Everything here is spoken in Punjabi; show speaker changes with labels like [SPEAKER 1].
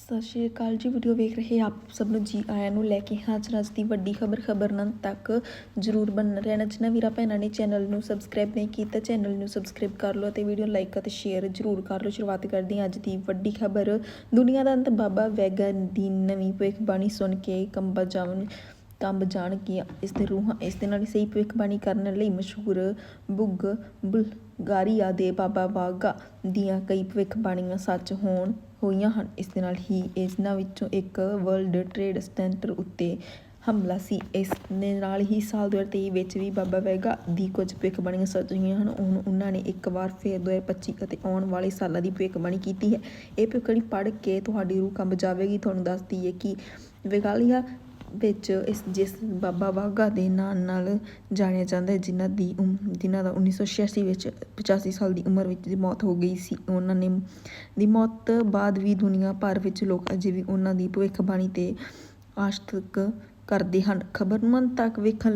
[SPEAKER 1] ਸਤਿ ਸ਼੍ਰੀ ਅਕਾਲ ਜੀ ਵੀਡੀਓ ਵੇਖ ਰਹੇ ਆਪ ਸਭ ਨੂੰ ਜੀ ਆਇਆਂ ਨੂੰ ਲੈ ਕੇ ਹਾਜ਼ਰ ਹਾਂ ਅੱਜ ਦੀ ਵੱਡੀ ਖਬਰ ਖਬਰਨ ਤੱਕ ਜਰੂਰ ਬਣ ਰਹਿਣਾ। ਜਿਨ੍ਹਾਂ ਵੀਰਾਂ ਭੈਣਾਂ ਨੇ ਚੈਨਲ ਨੂੰ ਸਬਸਕ੍ਰਾਈਬ ਨਹੀਂ ਕੀਤਾ ਚੈਨਲ ਨੂੰ ਸਬਸਕ੍ਰਾਈਬ ਕਰ ਲਓ ਅਤੇ ਵੀਡੀਓ ਲਾਈਕ ਅਤੇ ਸ਼ੇਅਰ ਜਰੂਰ ਕਰ ਲਓ। ਸ਼ੁਰੂਆਤ ਕਰਦੇ ਹਾਂ ਅੱਜ ਦੀ ਵੱਡੀ ਖਬਰ। ਦੁਨੀਆ ਦਾ ਅੰਤ ਬਾਬਾ ਵੈਗਨ ਦੀ ਨਵੀਂ ਭਵਿੱਖਬਾਣੀ ਸੁਣ ਕੇ ਕੰਬਾ ਜਾਵਨ ਕੰਬ ਜਾਣਗੀਆਂ ਇਸ ਦੇ ਰੂਹਾਂ ਇਸ ਦੇ ਨਾਲ ਹੀ ਸਹੀ ਭਵਿੱਖਬਾਣੀ ਕਰਨ ਲਈ ਮਸ਼ਹੂਰ ਬੁੱਗ ਬੁਲਗਾਰੀਆ ਦੇ ਬਾਬਾ ਵਾਗਾ ਦੀਆਂ ਕਈ ਭਵਿੱਖਬਾਣੀਆਂ ਸੱਚ ਹੋਣ ਹੋਈਆਂ ਹਨ। ਇਸ ਦੇ ਨਾਲ ਹੀ ਇਹਨਾਂ ਵਿੱਚੋਂ ਇੱਕ ਵਰਲਡ ਟ੍ਰੇਡ ਸੈਂਟਰ ਉੱਤੇ ਹਮਲਾ ਸੀ। ਇਸ ਦੇ ਨਾਲ ਹੀ ਸਾਲ 2023 ਵਿੱਚ ਵੀ ਬਾਬਾ ਵੈਗਾ ਦੀ ਕੁਝ ਭਵਿੱਖਬਾਣੀਆਂ ਸੱਚ ਹੋਈਆਂ ਹਨ। ਹੁਣ ਉਹਨਾਂ ਨੇ ਇੱਕ ਵਾਰ ਫਿਰ 2025 ਅਤੇ ਆਉਣ ਵਾਲੇ ਸਾਲਾਂ ਦੀ ਭਵਿੱਖਬਾਣੀ ਕੀਤੀ ਹੈ। ਇਹ ਭਵਿੱਖਬਾਣੀ ਪੜ੍ਹ ਕੇ ਤੁਹਾਡੀ ਰੂਹ ਕੰਬ ਜਾਵੇਗੀ। ਤੁਹਾਨੂੰ ਦੱਸਦੀ ਹੈ ਕਿ ਵੇਗਾਲੀਆ ਵਿੱਚ ਇਸ, ਜਿਸ ਬਾਬਾ ਵਾਗਾ ਦੇ ਨਾਂ ਨਾਲ ਜਾਣਿਆ ਜਾਂਦਾ ਹੈ, ਜਿਨ੍ਹਾਂ ਦੀ ਉਮ- ਜਿਨ੍ਹਾਂ ਦਾ 1986 ਵਿੱਚ 85 ਸਾਲ ਦੀ ਉਮਰ ਵਿੱਚ ਦੀ ਮੌਤ ਹੋ ਗਈ ਸੀ, ਉਹਨਾਂ ਨੇ ਦੀ ਮੌਤ ਬਾਅਦ ਵੀ ਦੁਨੀਆ ਭਰ ਵਿੱਚ ਲੋਕ ਅਜੇ ਵੀ ਉਹਨਾਂ ਦੀ ਭਵਿੱਖਬਾਣੀ ਤੇ ਆਸ਼ਤਕ ਕਰਦੇ ਹਨ। ਖਬਰਮੰਦ ਤੱਕ ਵੇਖਣ